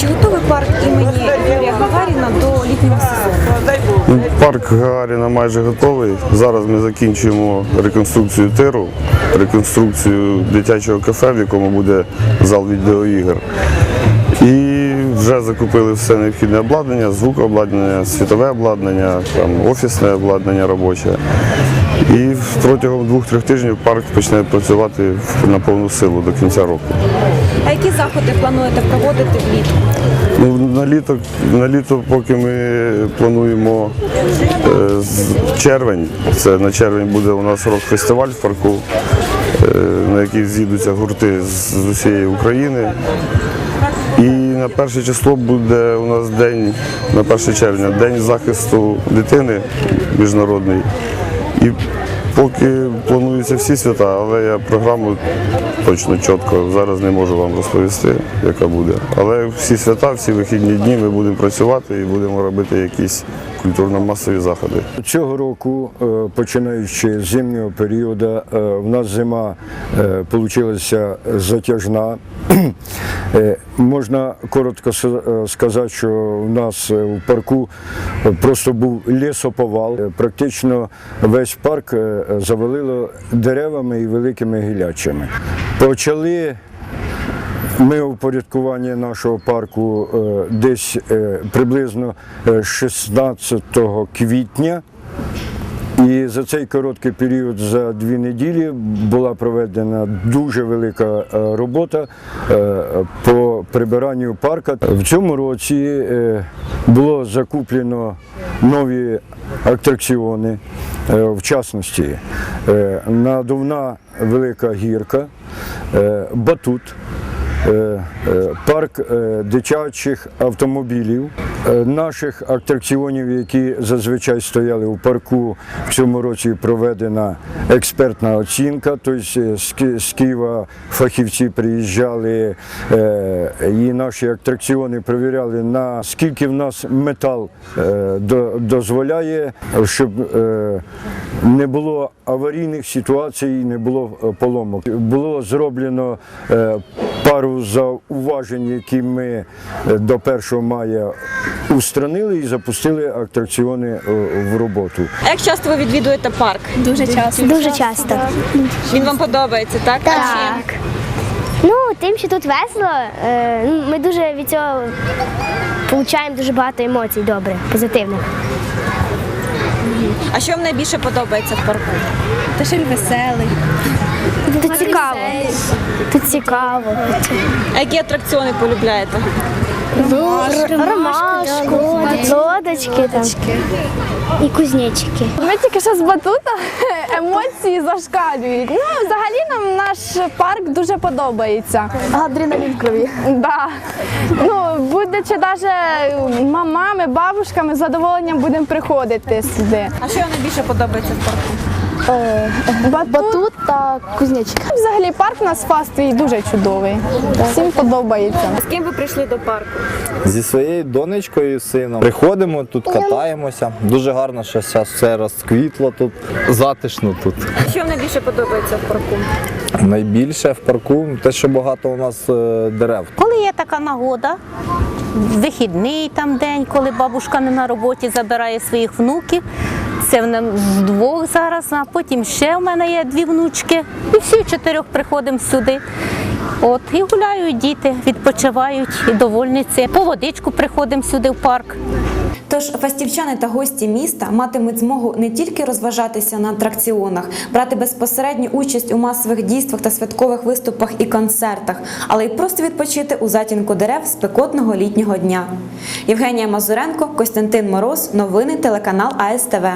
Чи готовий парк імені Юрія Гагаріна до літнього сезону? Парк Гагаріна майже готовий. Зараз ми закінчуємо реконструкцію тиру, реконструкцію дитячого кафе, в якому буде зал відеоігр. І вже закупили все необхідне обладнання, звукообладнання, світове обладнання, там, офісне обладнання робоче. І протягом двох-трьох тижнів парк почне працювати на повну силу до кінця року. А які заходи плануєте проводити влітку? Ну, на літо, на літо, поки ми плануємо е, з- червень, це на червень буде у нас рок-фестиваль в парку, е, на який з'їдуться гурти з, з усієї України. На перше число буде у нас день, на 1 червня, день захисту дитини міжнародний. І поки плануються всі свята, але я програму точно чітко зараз не можу вам розповісти, яка буде. Але всі свята, всі вихідні дні ми будемо працювати і будемо робити якісь культурно-масові заходи. Цього року, е, починаючи з зимнього періоду, е, в нас зима вийшла затяжна. Е, Можна коротко сказати, що в нас в парку просто був лісоповал. Практично весь парк завалило деревами і великими гілячами. Почали ми упорядкування нашого парку е, десь е, приблизно е, 16 квітня. За цей короткий період, за дві неділі, була проведена дуже велика е, робота е, по прибиранню парка. В цьому році е, було закуплено нові атракціони, в частності надувна велика гірка, батут. Парк дитячих автомобілів, наших атракціонів, які зазвичай стояли у парку. В цьому році проведена експертна оцінка. Тобто е, з Києва фахівці приїжджали е, і наші атракціони перевіряли, наскільки в нас метал е, дозволяє, щоб е, не було аварійних ситуацій, не було е, поломок. Було зроблено е, пару зауважень, які ми е, до 1 мая устранили і запустили атракціони е, в роботу. А як часто ви відвідуєте парк? Дуже часто. Дуже часто. Він вам подобається, так? А чим? Так. Ну, тим, що тут весело, е, ми дуже від цього отримуємо дуже багато емоцій добре, позитивних. А що вам найбільше подобається в парку? Те, що він веселий. Тут цікаво. Тут цікаво. А які атракціони полюбляєте? Ромашку, лодочки там. і кузнечики. Ми тільки що з батута емоції зашкалюють. Ну, взагалі нам наш парк дуже подобається. Адреналін в крові. Да. Ну, будучи навіть мамами, бабушками, з задоволенням будемо приходити сюди. А що вам найбільше подобається в парку? Батут, та кузнечик. Взагалі парк у нас фастовий дуже чудовий. Всім подобається. З ким ви прийшли до парку? Зі своєю донечкою і сином. Приходимо, тут катаємося. Дуже гарно, що зараз все розквітло тут. Затишно тут. Що вам найбільше подобається в парку? Найбільше в парку те, що багато у нас е, дерев. Коли є така нагода, вихідний там день, коли бабушка не на роботі забирає своїх внуків. Це в нам з двох зараз, а потім ще в мене є дві внучки. І всі чотирьох приходимо сюди. От, і гуляють діти, відпочивають і довольниці. По водичку приходимо сюди в парк. Тож фастівчани та гості міста матимуть змогу не тільки розважатися на атракціонах, брати безпосередню участь у масових дійствах та святкових виступах і концертах, але й просто відпочити у затінку дерев спекотного літнього дня. Євгенія Мазуренко, Костянтин Мороз, новини телеканал АСТВ.